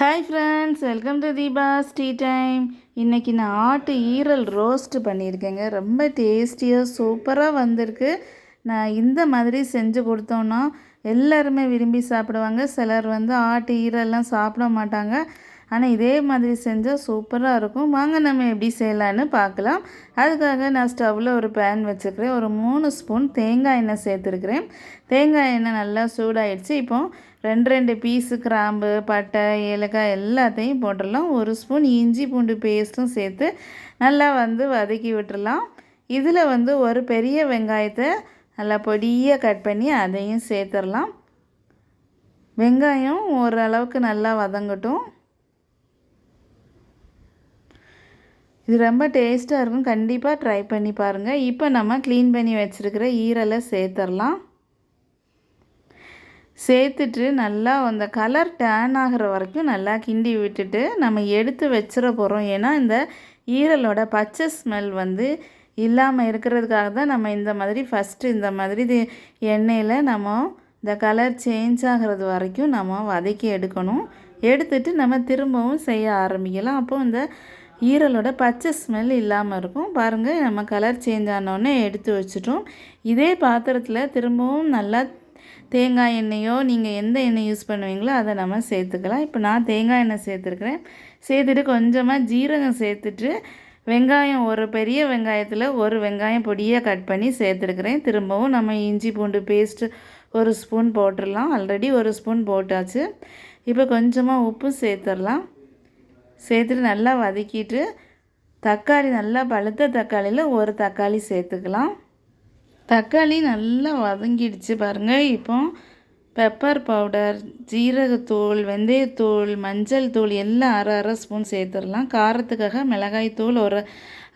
Hi friends welcome to Deepa's tea time இன்றைக்கி நான் ஆட்டு ஈரல் ரோஸ்ட் பண்ணியிருக்கேங்க. ரொம்ப டேஸ்டியாக சூப்பராக வந்திருக்கு. நான் இந்த மாதிரி செஞ்சு கொடுத்தோன்னா எல்லாருமே விரும்பி சாப்பிடுவாங்க. சிலர் வந்து ஆட்டு ஈரல்லாம் சாப்பிட மாட்டாங்க. ஆனால் இதே மாதிரி செஞ்சால் சூப்பராக இருக்கும். வாங்க நம்ம எப்படி செய்யலான்னு பார்க்கலாம். அதுக்காக நான் ஸ்டவ்வில் ஒரு பேன் வச்சுருக்கிறேன். ஒரு மூணு ஸ்பூன் தேங்காய் எண்ணெய் சேர்த்துருக்குறேன். தேங்காய் எண்ணெய் நல்லா சூடாயிடுச்சு. இப்போது ரெண்டு ரெண்டு பீஸு கிராம்பு பட்டை ஏலக்காய் எல்லாத்தையும் போட்டுடலாம். ஒரு ஸ்பூன் இஞ்சி பூண்டு பேஸ்ட்டும் சேர்த்து நல்லா வந்து வதக்கி விட்டுடலாம். இதில் வந்து ஒரு பெரிய வெங்காயத்தை நல்லா பொடியாக கட் பண்ணி அதையும் சேர்த்துடலாம். வெங்காயம் ஓரளவுக்கு நல்லா வதங்கட்டும். இது ரொம்ப டேஸ்ட்டாக இருக்கும். கண்டிப்பாக ட்ரை பண்ணி பாருங்கள் இப்போ நம்ம க்ளீன் பண்ணி வச்சுருக்கிற ஈரலை சேர்த்துடலாம். சேர்த்துட்டு நல்லா அந்த கலர் டேன் ஆகிற வரைக்கும் நல்லா கிண்டி விட்டுட்டு நம்ம எடுத்து வச்சிட போகிறோம் ஏன்னா இந்த ஈரலோட பச்சை ஸ்மெல் வந்து இல்லாமல் இருக்கிறதுக்காக தான் நம்ம இந்த மாதிரி ஃபஸ்ட்டு இந்த மாதிரி எண்ணெயில் நம்ம இந்த கலர் சேஞ்ச் ஆகிறது வரைக்கும் நம்ம வதக்கி எடுக்கணும். எடுத்துட்டு நம்ம திரும்பவும் செய்ய ஆரம்பிக்கலாம். அப்போது இந்த ஈரலோட பச்சை ஸ்மெல் இல்லாமல் இருக்கும். பாருங்கள் நம்ம கலர் சேஞ்ச் ஆனோடனே எடுத்து வச்சுட்டோம். இதே பாத்திரத்தில் திரும்பவும் நல்லா தேங்காய் எண்ணெயோ நீங்கள் எந்த எண்ணெய் யூஸ் பண்ணுவீங்களோ அதை நம்ம சேர்த்துக்கலாம். இப்போ நான் தேங்காய் எண்ணெய் சேர்த்துருக்குறேன். சேர்த்துட்டு கொஞ்சமாக ஜீரகம் சேர்த்துட்டு வெங்காயம் ஒரு பெரிய வெங்காயத்தில் ஒரு வெங்காயம் பொடியாக கட் பண்ணி சேர்த்துருக்குறேன். திரும்பவும் நம்ம இஞ்சி பூண்டு பேஸ்ட்டு ஒரு ஸ்பூன் போட்டுடலாம். ஆல்ரெடி ஒரு ஸ்பூன் போட்டாச்சு. இப்போ கொஞ்சமாக உப்பு சேர்த்துடலாம். சேர்த்துட்டு நல்லா வதக்கிட்டு தக்காளி நல்லா பழுத்த தக்காளியில் ஒரு தக்காளி சேர்த்துக்கலாம். தக்காளி நல்லா வதங்கிடுச்சு பாருங்கள் இப்போ பெப்பர் பவுடர் ஜீரகத்தூள் வெந்தயத்தூள் மஞ்சள் தூள் எல்லாம் அரை அரை ஸ்பூன் சேர்த்துடலாம். காரத்துக்காக மிளகாய் தூள் ஒரு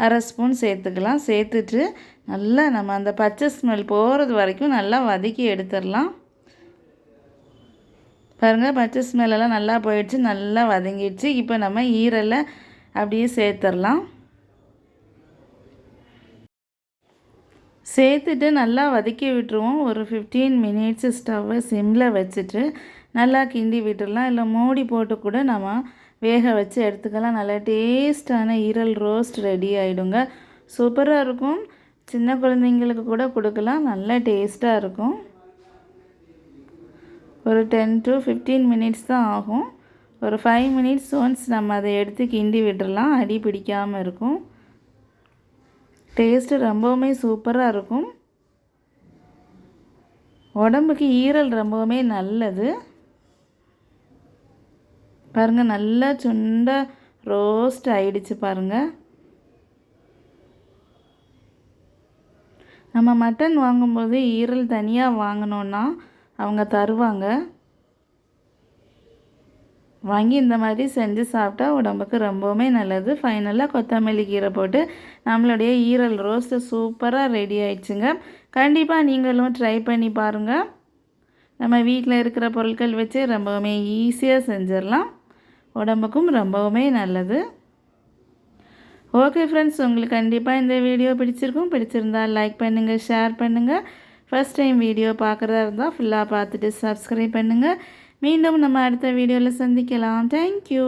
அரை ஸ்பூன் சேர்த்துக்கலாம். சேர்த்துட்டு நல்லா நம்ம அந்த பச்சை ஸ்மெல் போகிறது வரைக்கும் நல்லா வதக்கி எடுத்துடலாம். பாருங்கள் பச்சை ஸ்மெல்லெல்லாம் நல்லா போயிடுச்சு நல்லா வதங்கிடுச்சு. இப்போ நம்ம ஈரலை அப்படியே சேர்த்துடலாம். சேர்த்துட்டு நல்லா வதக்கி விட்டுருவோம். ஒரு ஃபிஃப்டீன் மினிட்ஸ் ஸ்டவ்வை சிம்மில் வச்சுட்டு நல்லா கிண்டி விட்டுடலாம். இல்லை மூடி போட்டு கூட நம்ம வேக வச்சு எடுத்துக்கலாம். நல்லா டேஸ்டான ஈரல் ரோஸ்ட் ரெடி ஆகிடுங்க சூப்பராக இருக்கும். சின்ன குழந்தைங்களுக்கு கூட கொடுக்கலாம். நல்லா டேஸ்ட்டாக இருக்கும். ஒரு டென் டு ஃபிஃப்டீன் மினிட்ஸ் தான் ஆகும். ஒரு ஃபைவ் மினிட்ஸ் ஒன்ஸ் நம்ம அதை எடுத்து கிண்டி விட்டுடலாம். அடி பிடிக்காமல் இருக்கும். டேஸ்ட்டு ரொம்பவுமே சூப்பராக இருக்கும். உடம்புக்கு ஈரல் ரொம்பவுமே நல்லது. பாருங்கள் நல்லா சுண்டாக ரோஸ்ட் ஆயிடுச்சு பாருங்கள் நம்ம மட்டன் வாங்கும்போது ஈரல் தனியாக வாங்கினோன்னா அவங்க தருவாங்க. வாங்கி இந்த மாதிரி செஞ்சு சாப்பிட்டா உடம்புக்கு ரொம்பவுமே நல்லது. ஃபைனலாக கொத்தமல்லி கீரை போட்டு நம்மளுடைய ஈரல் ரோஸ்ட்டு சூப்பராக ரெடி ஆயிடுச்சுங்க. கண்டிப்பாக நீங்களும் ட்ரை பண்ணி பாருங்கள் நம்ம வீட்டில் இருக்கிற பொருட்கள் வச்சு ரொம்பவுமே ஈஸியாக செஞ்சிடலாம். உடம்புக்கும் ரொம்பவுமே நல்லது. ஓகே ஃப்ரெண்ட்ஸ் உங்களுக்கு கண்டிப்பாக இந்த வீடியோ பிடிச்சிருக்கும். பிடிச்சிருந்தால் லைக் பண்ணுங்கள் ஷேர் பண்ணுங்கள் ஃபஸ்ட் டைம் வீடியோ பார்க்குறதா இருந்தால் ஃபுல்லாக பார்த்துட்டு சப்ஸ்கிரைப் பண்ணுங்கள் மீண்டும் நம்ம அடுத்த வீடியோவில் சந்திக்கலாம். தேங்க்யூ